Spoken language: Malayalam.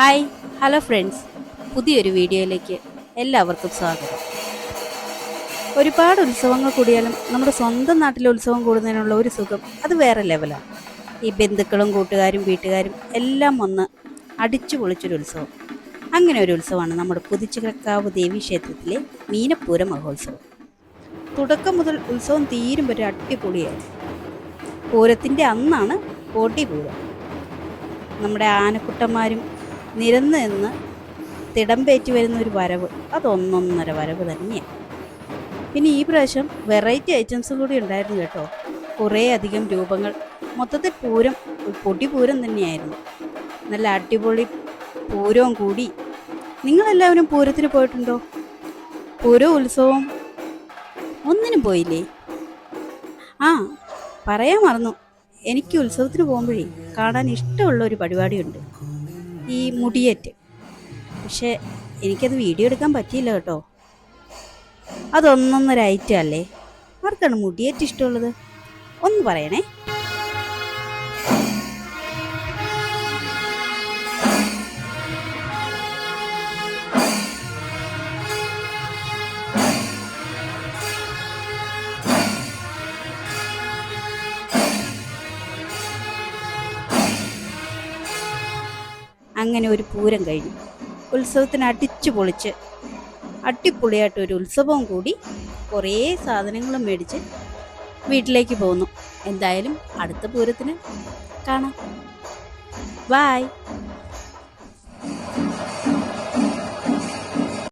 ഹായ് ഹലോ ഫ്രണ്ട്സ് പുതിയൊരു വീഡിയോയിലേക്ക് എല്ലാവർക്കും സ്വാഗതം. ഒരുപാട് ഉത്സവങ്ങൾ കൂടിയാലും നമ്മുടെ സ്വന്തം നാട്ടിലെ ഉത്സവം കൂടുന്നതിനുള്ള ഒരു സുഖം അത് വേറെ ലെവലാണ് ഈ ബന്ധുക്കളും കൂട്ടുകാരും വീട്ടുകാരും എല്ലാം വന്ന് അടിച്ചു പൊളിച്ചൊരു ഉത്സവം. അങ്ങനെ ഒരു ഉത്സവമാണ് നമ്മുടെ പുതുച്ചിറക്കാവ് ദേവീ ക്ഷേത്രത്തിലെ മീനപ്പൂര മഹോത്സവം. തുടക്കം മുതൽ ഉത്സവം തീരും വരെ അടിപൊളിയായിരുന്നു പൂരത്തിന്റെ അന്നാണ് കോട്ടിപൂരം നമ്മുടെ ആനക്കുട്ടന്മാരും നിരന്ന് നിന്ന് തിടമ്പേറ്റി വരുന്ന ഒരു വരവ്. അതൊന്നൊന്നര വരവ് തന്നെയാണ് പിന്നെ ഈ പ്രാവശ്യം വെറൈറ്റി ഐറ്റംസ് കൂടി ഉണ്ടായിരുന്നു കേട്ടോ. കുറേ അധികം രൂപങ്ങൾ. മൊത്തത്തിൽ പൂരം പൊടി പൊടിപൂരം തന്നെയായിരുന്നു. നല്ല അടിപൊളി പൂരവും കൂടി. നിങ്ങളെല്ലാവരും പൂരത്തിന് പോയിട്ടുണ്ടോ? പൂര ഉത്സവം? ഒന്നിനും പോയില്ലേ? ആ പറയാൻ മറന്നു. എനിക്ക് ഉത്സവത്തിന് പോകുമ്പോഴേ കാണാൻ ഇഷ്ടമുള്ള ഒരു പരിപാടിയുണ്ട്. ഈ മുടിയേറ്റ്. പക്ഷേ എനിക്കത് വീഡിയോ എടുക്കാൻ പറ്റിയില്ല കേട്ടോ. അതൊന്നൊന്നൊരു ഐറ്റം അല്ലേ? ആർക്കാണ് മുടിയേറ്റ് ഇഷ്ടമുള്ളത്? ഒന്ന് പറയണേ. അങ്ങനെ ഒരു പൂരം കഴിഞ്ഞു. ഉത്സവത്തിന് അടിച്ചു പൊളിച്ച് അടിപൊളിയായിട്ട് ഒരു ഉത്സവവും കൂടി കുറേ സാധനങ്ങളും മേടിച്ച് വീട്ടിലേക്ക് പോന്നു. എന്തായാലും അടുത്ത പൂരത്തിന് കാണാം. ബായ്